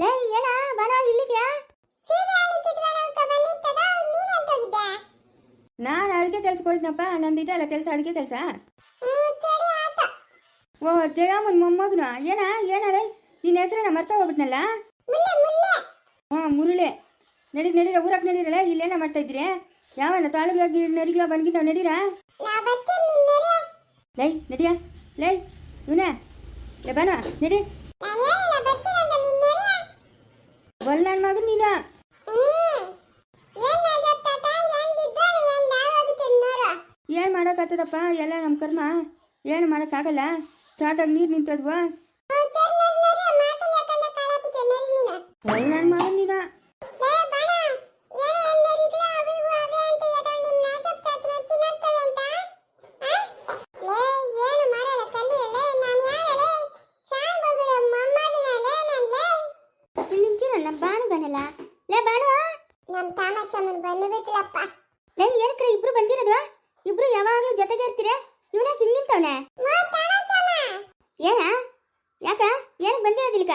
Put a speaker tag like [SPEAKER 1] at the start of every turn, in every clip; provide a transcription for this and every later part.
[SPEAKER 1] ಲೇ ಏನ ಬರ ಇಲ್ಲಿದ್ಯಾ ನಾನು ಅಡುಗೆ ಕೆಲ್ಸಕ್ಕೆ ಹೋಯ್ತನಪ್ಪ ನಂದಿದಲ್ಲ ಕೆಲಸ ಅಡುಗೆ ಕೆಲಸ ಓ ಜಯಮ್ಮನ ಮೊಮ್ಮಗನು ಏನ ಏನಲ್ಲ ನಿನ್ನ ಹೆಸರನ್ನ ಮರ್ತಾ ಹೋಗ್ಬಿಟ್ನಲ್ಲ ಹಾ ಮುರುಳೆ ನಡಿ ನಡೀರ ಊರಕ್ಕೆ ನಡೀರಲ್ಲ ಇಲ್ಲೇನ ಮಾಡ್ತಾ ಇದ್ರಿ ಯಾವನ ತಾಲೂಕಾಗಿ ನರಿಗಳ ಬಂದ್ಗಿ ನಾವು ನಡೀರಾ ಲೈ ನಡಿಯ ಲೈ ಇವನೇ ಲಬಾನ ನಡಿ ಏನ್ ಮಗ ನೀನ ಏನ್ ಮಾಡಕ್ಕಾಗ್ತದಪ್ಪ ಎಲ್ಲ ನಮ್ಮ ಕರ್ಮ ಏನು ಮಾಡಕ್ಕಾಗಲ್ಲ ತೋಟದಾಗ ನೀರು ನಿಂತದ್ವಾ ನನ್ನ
[SPEAKER 2] ಆಚಮನ್ ಬಣ್ಣ ಬೇಕಿಲ್ಲಪ್ಪ
[SPEAKER 1] ಲೈ ಇಬ್ರು ಬಂದಿರೋದು ಇಬ್ರು ಯಾವಾಗ್ಲೂ ಜೊತೆಗೆ ಇರ್ತೀರ ಇವನಾಗ ಹಿಂಗ್ ಏನ ಯಾಕ ಏನಕ್ ಬಂದಿರೋದಿಲ್ಕ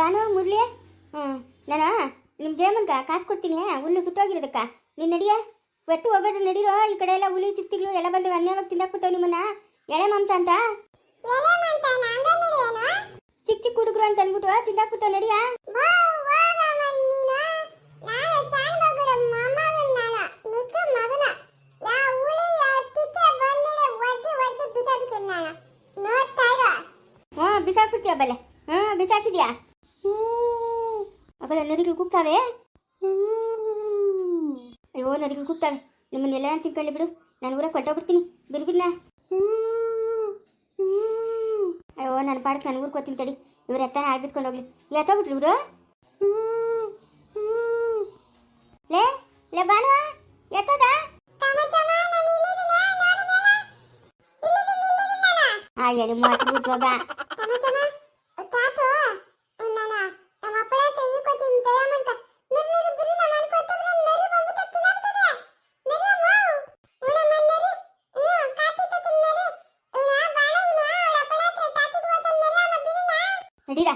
[SPEAKER 1] ಭಾನು ಮುರ್ಲಿ ಹ್ಞೂ ನಾನು ನಿಮ್ಮ ಜಯಮನ್ಗ ಕಾಸು ಕೊಡ್ತೀನಿ ಹುಲ್ಲು ಸುಟ್ಟೋಗಿರೋದಕ್ಕ ನೀನು ನಡಿಯ ಒತ್ತು ಒಬ್ಬರು ನಡೀರೋ ಈ ಕಡೆ ಎಲ್ಲ ಹುಲಿ ಚಿರ್ತಿಗಳು ಎಲ್ಲ ಬಂದು ಅನ್ಯವಾಗಿ ತಿಂದಾಕ್ಬಿಡ್ತಾವೆ ನಿಮ್ಮನ್ನ ಎಳೆ ಮಾಂಸ ಅಂತ ಚಿಕ್ಕ ಚಿಕ್ಕ ಹುಡುಗರು ಅಂತ ಅಂದ್ಬಿಟ್ಟು ತಿಂದಾಕ್ಬಿಡ್ತಾವೆ ನಡಿಯ ಬಿಸಾಕ್ಬಿಡ್ತೀಯ ಬಲೆ ಹಾ ಬಿಸಾಕಿದ್ಯಾ ಮಗಳು ನರಿಗಳು ಕೂಗ್ತಾವೆ ಅಯ್ಯೋ ನರಿಗಳು ಕೂಗ್ತಾವೆ ನಿಮ್ಮನ್ನೆಲ್ಲ ತಿಳ್ಕೊಳ್ಳಿ ಬಿಡು ನಾನು ಊರಾಗ ಕೊಟ್ಟೋಗ್ಬಿಡ್ತೀನಿ ಬಿರ್ಬಿರ್ನ ಅಯ್ಯೋ ನನ್ನ ಪಾಡಕ್ಕೆ ನಾನು ಊರಿಗೆ ಕೊತ್ತೀನಿ ತಡಿ ಇವ್ರ ಎತ್ತಾನ ಆಡ್ಬಿಟ್ಕೊಂಡು ಹೋಗ್ಲಿ ಎತ್ತೋಗ್ಬಿಟ್ರಿ ಇವರು ಲೇ ಲೇ ಬಾನುವ ಎತ್ತದ ಅಯ್ಯ ನಿಮ್ಮ ಮಾತು ಬಿಟ್ಟು ಹೋಗ ಇದೀರಾ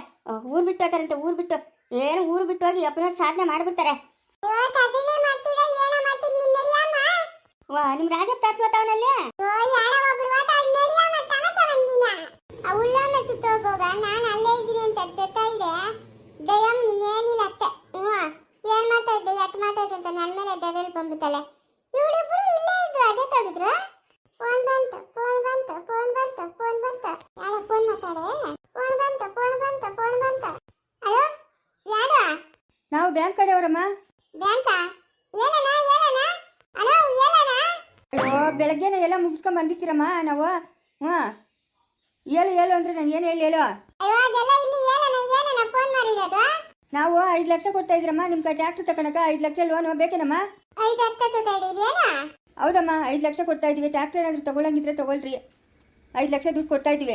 [SPEAKER 1] ಊರು ಬಿಟ್ಟು ಅಂತ ಊರು ಬಿಟ್ಟು ಏನು ಊರು ಬಿಟ್ಟು ಹೋಗಿ ಸಾಧನೆ ಮಾಡಿಬಿಡ್ತಾರೆ ವಾ ನಿಮ್ಮ ರಾಜಪ್ಪ ತಾತ್ಮತಾವನಲ್ಲೇ
[SPEAKER 2] ನಾನು ಅಲ್ಲೇ ನನ್ನ ಫೋನ್ ಬಂತು ಫೋನ್ ಬಂತು ಫೋನ್ ಬಂತು ಹಲೋ ಯಾರು
[SPEAKER 1] ನಾವು ಬ್ಯಾಂಕ್ ಕಡೆಯವರಮ್ಮ
[SPEAKER 2] ಬ್ಯಾಂಕಾ ಏನಣ್ಣ ಏನಣ್ಣ ಹಲೋ ಏನಣ್ಣ
[SPEAKER 1] ಅಯ್ಯೋ ಬೆಳಗ್ಗೆನೇ ಎಲ್ಲ ಮುಗಿಸ್ಕೊಂಡ್ ಬಂದಿದ್ದೀರಮ್ಮ ನಾವು ಹ್ಞೂ ಹೇಳು ಹೇಳು ಅಂದ್ರೆ ನಾನು ಏನು ಹೇಳಿ ಹೇಳು
[SPEAKER 2] ಅಯ್ಯೋ ಅದೆಲ್ಲ ಇಲ್ಲಿ ಫೋನ್ ಮಾಡಿರೋದು
[SPEAKER 1] ನಾವು ಐದು ಲಕ್ಷ ಕೊಡ್ತಾ ಇದ್ರಮ್ಮ ನಿಮ್ಗೆ ಟ್ಯಾಕ್ಟ್ರ್ ತಗೊಳಕ ಐದು ಲಕ್ಷ ಲೋನ್ ಬೇಕೇನಮ್ಮ
[SPEAKER 2] ಐದು ಹತ್ತು
[SPEAKER 1] ಹೌದಮ್ಮ ಐದು ಲಕ್ಷ ಕೊಡ್ತಾ ಇದೀವಿ ಟ್ಯಾಕ್ಟರ್ ಏನಾದ್ರು ತಗೊಳಂಗಿದ್ರೆ ತಗೊಳ್ರಿ ಐದು ಲಕ್ಷ ದುಡ್ಡು ಕೊಡ್ತಾ ಇದೀವಿ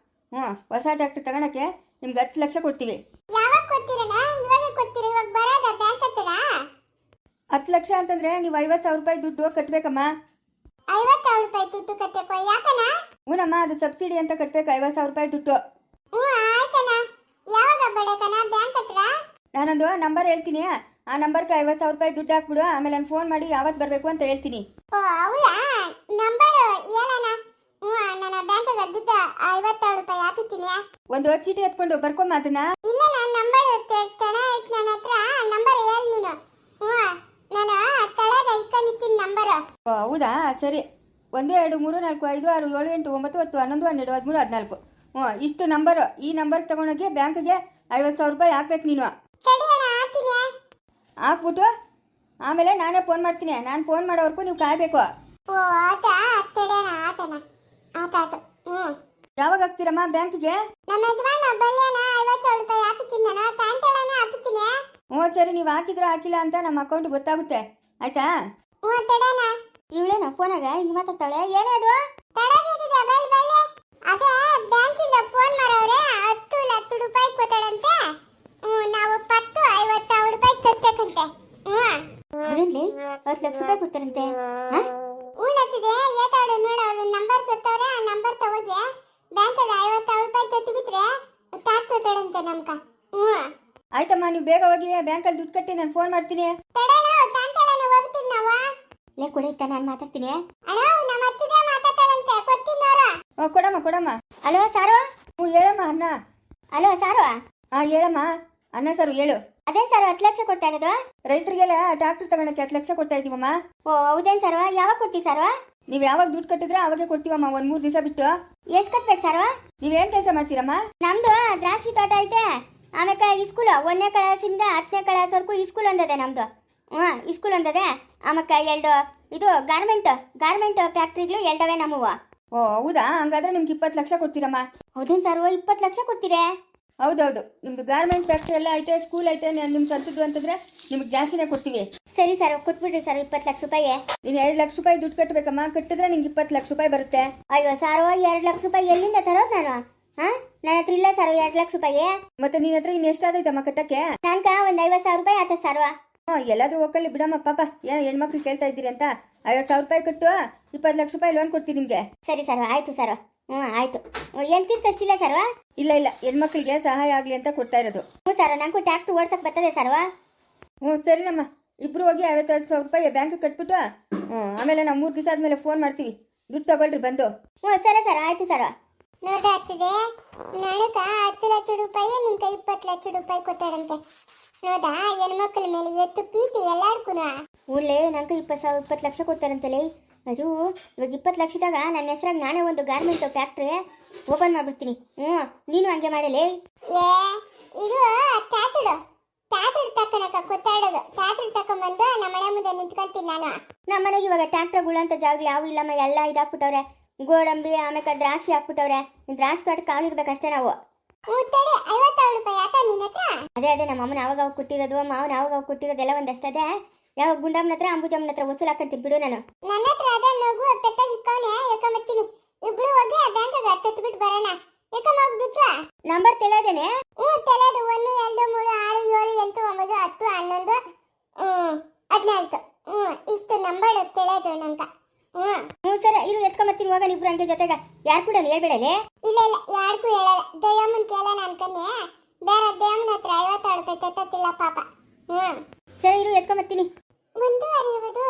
[SPEAKER 1] ಹ್ಞೂ ಹೊಸ ಡಾಕ್ಟ್ರ್ ತಗೊಳಕ್ಕೆ ನಿಮ್ಗೆ ಹತ್ತು ಲಕ್ಷ ಕೊಡ್ತೀವಿ
[SPEAKER 2] ಯಾವಾಗ ಕೊಡ್ತೀರಣ್ಣ ಇವಾಗ ಕೊಡ್ತೀರಾ ಇವಾಗ ಬರೋದ ಬ್ಯಾಂಕ್ ಹತ್ತಿರ
[SPEAKER 1] ಹತ್ತು ಲಕ್ಷ ಅಂತಂದ್ರೆ ನೀವು ಐವತ್ತು ಸಾವಿರ ರೂಪಾಯಿ ದುಡ್ಡು ಕಟ್ಬೇಕಮ್ಮ
[SPEAKER 2] ಐವತ್ತು ಸಾವಿರ ರೂಪಾಯಿ ದುಡ್ಡು ಕಟ್ಟಬೇಕು ಯಾಕಣ್ಣ
[SPEAKER 1] ಹ್ಞೂನಮ್ಮ ಅದು ಸಬ್ಸಿಡಿ ಅಂತ ಕಟ್ಬೇಕು ಐವತ್ತು ಸಾವಿರ ರೂಪಾಯಿ ದುಡ್ಡು
[SPEAKER 2] ಹ್ಞೂ ಆಯ್ತಣ್ಣ ಯಾವಾಗ ಬರೋದಣ್ಣ ಬ್ಯಾಂಕ್ ಹತ್ತಿರ
[SPEAKER 1] ನಾನೊಂದು ನಂಬರ್ ಹೇಳ್ತೀನಿ ಆ ನಂಬರ್ಗೆ ಐವತ್ತು ಸಾವಿರ ರೂಪಾಯಿ ದುಡ್ಡು ಹಾಕ್ಬಿಡು ಆಮೇಲೆ ನಾನು ಫೋನ್ ಮಾಡಿ ಯಾವತ್ತು ಬರಬೇಕು ಅಂತ ಹೇಳ್ತೀನಿ
[SPEAKER 2] ನನ್ನ ದುಡ್ಡ ಐವತ್ತಾರು ರೂಪಾಯಿ ಹಾಕಿತ್ತೀನಿ
[SPEAKER 1] ಒಂದು ಚೀಟಿ ಎತ್ಕೊಂಡು ಬರ್ಕೊಂಬ ಅದನ್ನ
[SPEAKER 2] ಇಲ್ಲ ನಾನು ನಂಬರ್ ತಣ ಐತ್ ನನ್ನ ಹತ್ರ ನಂಬರ್ ಹೇಳಿ ನೀನು ಹ್ಞೂ ನಾನು ತಳಗ ಇಕ್ಕನಿತ್ತೀನಿ ನಂಬರ್
[SPEAKER 1] ಹೌದಾ ಸರಿ ಒಂದು ಎರಡು ಮೂರು ನಾಲ್ಕು ಐದು ಆರು ಏಳು ಎಂಟು ಒಂಬತ್ತು ಹತ್ತು ಹನ್ನೊಂದು ಹನ್ನೆರಡು ಹದಿಮೂರು ಹದಿನಾಲ್ಕು ಹ್ಞೂ ಇಷ್ಟು ನಂಬರು ಈ ನಂಬರ್ ತಗೊಂಡೋಗಿ ಬ್ಯಾಂಕ್ಗೆ ಐವತ್ತು ಸಾವಿರ ರೂಪಾಯಿ ಹಾಕ್ಬೇಕು ನೀನು
[SPEAKER 2] ಸರಿ ಅಣ್ಣ ಹಾಕ್ತೀನಿ
[SPEAKER 1] ಹಾಕ್ಬಿಟ್ಟು ಆಮೇಲೆ ನಾನೇ ಫೋನ್ ಮಾಡ್ತೀನಿ ನಾನು ಫೋನ್ ಮಾಡೋವರೆಗೂ ನೀವು ಕಾಯಬೇಕು
[SPEAKER 2] ಓ ಆತ ತಡೆ ಆತನ ಆತ ಆತ
[SPEAKER 1] ಹೋಗ್ತೀರಮ್ಮ ಬ್ಯಾಂಕ್ಗೆ
[SPEAKER 2] ನಮ್ಮ ಯಜಮಾನ ಒಬ್ಬಲ್ಲೇನ ಐವತ್ತು ಸಾವಿರ ರೂಪಾಯಿ ಹಾಕಿಸ್ತೀನಿ ನಾನು ಸಾಯಂಕಾಲನೇ ಹಾಕಿಸ್ತೀನಿ
[SPEAKER 1] ಓ ಸರಿ ನೀವು ಹಾಕಿದ್ರು ಹಾಕಿಲ್ಲ ಅಂತ ನಮ್ಮ ಅಕೌಂಟ್ ಗೊತ್ತಾಗುತ್ತೆ ಆಯ್ತಾ ಹ್ಞೂ ತಡನ ಇವಳೇನ ಫೋನಾಗ ಹಿಂಗೆ ಮಾತಾಡ್ತಾಳೆ ಏನೇ ಅದು
[SPEAKER 2] ತಡದಿದ್ದೆ ಬೈಲ್ ಬೈಲ್ ಅದೇ ಬ್ಯಾಂಕಿಂದ ಫೋನ್ ಮಾಡೋರೆ 10 ಲಕ್ಷ ರೂಪಾಯಿ ಕೊತ್ತಾಳಂತೆ ಓ ನಾವು 10 50 ರೂಪಾಯಿ ಕಟ್ಟಬೇಕಂತೆ
[SPEAKER 1] ಹ್ಞೂ ಅದೇನ್ಲಿ ಹತ್ತು ರೂಪಾಯಿ ಕೊಡ್ತಾರಂತೆ ನೀವು ಬೇಗ ಹೋಗಿ ಬ್ಯಾಂಕಲ್ಲಿ ದುಡ್ಡು ಕಟ್ಟಿ ನಾನು ಫೋನ್ ಮಾಡ್ತೀನಿ ಲೇ ಕುಡಿಯುತ್ತ ನಾನು ಮಾತಾಡ್ತೀನಿ ಓ ಕೊಡಮ್ಮ ಕೊಡಮ್ಮ ಹಲೋ ಸಾರು ಹ್ಞೂ ಹೇಳಮ್ಮ ಅಣ್ಣ ಹಲೋ ಸಾರು ಆ ಹೇಳಮ್ಮ ಅಣ್ಣ ಸಾರು ಹೇಳು ಅದೇನ್ ಸರ್ ಹತ್ತು ಲಕ್ಷ ಕೊಡ್ತಾ ಇರೋದು ರೈತರಿಗೆಲ್ಲ ಡಾಕ್ಟರ್ ತಗೊಳಕ್ಕೆ ಹತ್ತು ಲಕ್ಷ ಕೊಡ್ತಾ ಇದೀವಮ್ಮ ಓ ಹೌದೇನ್ ಸರ್ ಯಾವಾಗ ಕೊಡ್ತೀವಿ ಸರ್ ನೀವು ಯಾವಾಗ ದುಡ್ಡು ಕಟ್ಟಿದ್ರೆ ಅವಾಗೆ ಕೊಡ್ತೀವಮ್ಮ ಒಂದ್ ಮೂರ್ ದಿವಸ ಬಿಟ್ಟು ಎಷ್ಟು ಕಟ್ಬೇಕು ಸರ್ ನೀವೇನ್ ಕೆಲಸ ಮಾಡ್ತೀರಮ್ಮ ನಮ್ದು ದ್ರಾಕ್ಷಿ ತೋಟ ಐತೆ ಆಮೇಲೆ ಸ್ಕೂಲ್ ಒಂದನೇ ಕ್ಲಾಸಿಂದ ಹತ್ತನೇ ಕ್ಲಾಸ್ವರೆಗೂ ಸ್ಕೂಲ್ ಅಂದದೆ ನಮ್ಮದು ಹಾಂ ಇಸ್ಕೂಲ್ ಅಂದದೆ ಆಮೇಲೆ ಎರಡು ಇದು ಗಾರ್ಮೆಂಟ್ ಗಾರ್ಮೆಂಟ್ ಫ್ಯಾಕ್ಟ್ರಿಗಳು ಎರಡವೇ ನಮ್ಮವ ಓ ಹೌದಾ ಹಂಗಾದ್ರೆ ನಿಮ್ಗೆ ಇಪ್ಪತ್ತು ಲಕ್ಷ ಕೊಡ್ತೀರಮ್ಮ ಹೌದೇನು ಸರ್ ಇಪ್ಪತ್ತು ಲಕ್ಷ ಕೊಡ್ತೀರಾ ಹೌದೌದು ನಿಮ್ದು ಗಾರ್ಮೆಂಟ್ ಫ್ಯಾಕ್ಟ್ರಿ ಎಲ್ಲ ಐತೆ ಸ್ಕೂಲ್ ಐತೆ ನಿಮ್ಮ ಸ್ವಂತದ್ದು ಅಂತಂದ್ರೆ ನಿಮ್ಗೆ ಜಾಸ್ತಿನೇ ಕೊಡ್ತೀವಿ ಸರಿ ಸರ್ ಕೊಟ್ಬಿಡ್ರಿ ಸರ್ ಇಪ್ಪತ್ತು ಲಕ್ಷ ರೂಪಾಯಿ ನೀನು ಎರಡು ಲಕ್ಷ ರೂಪಾಯಿ ದುಡ್ಡು ಕಟ್ಟಬೇಕಮ್ಮ ಕಟ್ಟಿದ್ರೆ ನಿಂಗೆ ಇಪ್ಪತ್ತು ಲಕ್ಷ ರೂಪಾಯಿ ಬರುತ್ತೆ ಅಯ್ಯೋ ಸರ್ ಎರಡು ಲಕ್ಷ ರೂಪಾಯಿ ಎಲ್ಲಿಂದ ತರೋದು ನಾನು ನನ್ನ ಹತ್ರ ಇಲ್ಲ ಸರ್ ಎರಡು ಲಕ್ಷ ರೂಪಾಯಿ ಮತ್ತೆ ನಿನ್ನ ಹತ್ರ ಇನ್ನು ಎಷ್ಟಾದೈತಮ್ಮ ಕಟ್ಟಕ್ಕೆ ನನ್ಕ ಒಂದು ಐವತ್ತು ಸಾವಿರ ರೂಪಾಯಿ ಆತ ಸರ್ವ ಎಲ್ಲಾದ್ರೂ ಒಕ್ಕಲ್ಲಿ ಬಿಡಮ್ಮ ಪಾಪ ಏನ್ ಹೆಣ್ಮಕ್ಳು ಕೇಳ್ತಾ ಇದ್ದೀರಿ ಅಂತ ಐವತ್ ಸಾವಿರ ರೂಪಾಯಿ ಕಟ್ಟು ಇಪ್ಪತ್ತು ಲಕ್ಷ ರೂಪಾಯಿ ಲೋನ್ ಕೊಡ್ತೀನಿ ನಿಮಗೆ ಸರಿ ಸರ್ ಆಯ್ತು ಸರ್ ಹ್ಮ್ ಆಯ್ತು ಏನು ಅಷ್ಟಿಲ್ಲ ಸರ್ವ ಇಲ್ಲ ಇಲ್ಲ ಹೆಣ್ಮಕ್ಳಿಗೆ ಸಹಾಯ ಆಗಲಿ ಅಂತ ಕೊಡ್ತಾ ಇರೋದು ಹ್ಞೂ ಸರ್ ನಂಗೂ ಟ್ಯಾಕ್ಟ್ರ್ ಓಡ್ಸಕ್ಕೆ ಬರ್ತದೆ ಸರ್ವ ಹ್ಞೂ ನಮ್ಮ ಇಬ್ರು ಹೋಗಿ ಐವತ್ತೈದು ಸಾವಿರ ರೂಪಾಯಿ ಬ್ಯಾಂಕ್ ಕಟ್ಬಿಟ್ಟು ಹ್ಞೂ ಆಮೇಲೆ ನಾವು ಮೂರು ದಿವಸ ಆದ್ಮೇಲೆ ಫೋನ್ ಮಾಡ್ತೀವಿ ದುಡ್ಡು ತಗೊಳ್ರಿ ಬಂದು ಹ್ಞೂ ಸರಿ ಸರ್ ಆಯ್ತು ಸರ್
[SPEAKER 2] ನೋದಾಗ್ತದೆ ನಡುಕ ಹತ್ತು ಲಕ್ಷ ರೂಪಾಯಿ ನಿಂಗೆ ಇಪ್ಪತ್ತು ಲಕ್ಷ ರೂಪಾಯಿ ಕೊಟ್ಟಾರಂತೆ ನೋದಾ ಹೆಣ್ಮಕ್ಳ ಮೇಲೆ ಎತ್ತು ಪೀತಿ ಎಲ್ಲಾರ್ಗುನ
[SPEAKER 1] ಊರ್ಲೆ ನಂಗೆ ಇಪ್ಪತ್ತು ಸಾವಿರ ಇಪ್ಪತ್ತು ಲಕ್ಷ ಕೊಡ್ತಾರಂತಲೇ ಅದು ಇವಾಗ ಇಪ್ಪತ್ತು ಲಕ್ಷದಾಗ ನನ್ನ ಹೆಸರಾಗ ನಾನೇ ಒಂದು ಗಾರ್ಮೆಂಟ್ ಫ್ಯಾಕ್ಟ್ರಿ ಓಪನ್ ಮಾಡ್ಬಿಡ್ತೀನಿ ಹ್ಞೂ ನೀನು ಹಂಗೆ ಮಾಡಲೇ
[SPEAKER 2] ಏ ಇದು ತಾತಡು ಟ್ಯಾಕ್ಟರ್ ತಕ್ಕನಕ ಕೊತ್ತಾಡೋದು ಟ್ಯಾಕ್ಟರ್ ತಕೊಂಬಂದು ನಮ್ಮ ಮನೆ ಮುಂದೆ ನಿಂತ್ಕೊಂತೀನಿ ನಾನು
[SPEAKER 1] ನಮ್ಮ ಮನೆಗೆ ಇವಾಗ ಟ್ಯಾಕ್ಟರ್ಗಳು ಅಂತ ಜಾಗ ಯಾವು ಇಲ್ಲಮ್ಮ ಎಲ್ಲ ಇದಾಕ್ಬಿಟ್ಟವ್ರೆ ಗೋಡಂಬಿ ಆಮೇಲೆ ದ್ರಾಕ್ಷಿ ಹಾಕ್ಬಿಟ್ಟವ್ರೆ ದ್ರಾಕ್ಷಿ ತೋಟ ಕಾಲಿರ್ಬೇಕಷ್ಟೇ ನಾವು ಅದೇ ಅದೇ ನಮ್ಮ ಅಮ್ಮನ ಅವಾಗ ಅವಾಗ ಯಾವಾಗ ಮಾವನ ಅವಾಗ ಅವಾಗ ಕೊಟ್ಟಿರೋದೆಲ್ಲ ಒಂದಷ್ಟದೇ ಯಾವ ಗುಂಡಮ್ಮನ ಹತ್ರ ಅಂಬುಜಮ್ಮನ ಹತ್ರ ಬಿಡು ನಾನು ನಂಬರ್ ನಂಬರ್ ಹ್ಮ್ ಮೂರ್ ಸರ ಇರು ಎತ್ಕೊಂಬತ್ತೀನಿ ಹೋಗ ಇಬ್ರು ಹಂಗೆ ಜೊತೆಗ ಯಾರು ಕೂಡ ಹೇಳ್ಬೇಡಲೆ
[SPEAKER 2] ಇಲ್ಲ ಇಲ್ಲ ಯಾರಿಗೂ ಹೇಳಲ್ಲ ದಯಮ್ಮನ್ ಕೇಳೋಣ ಅನ್ಕೊಂಡೆ ಬೇರೆ ದಯಮ್ಮನ ಹತ್ರ ಐವತ್ತು ರೂಪಾಯಿ ತತ್ತಿಲ್ಲ ಪಾಪ
[SPEAKER 1] ಹ್ಮ್ ಸರಿ ಇರು ಎತ್ಕೊಂಬತ್ತೀನಿ ಮುಂದುವರಿಯುವುದು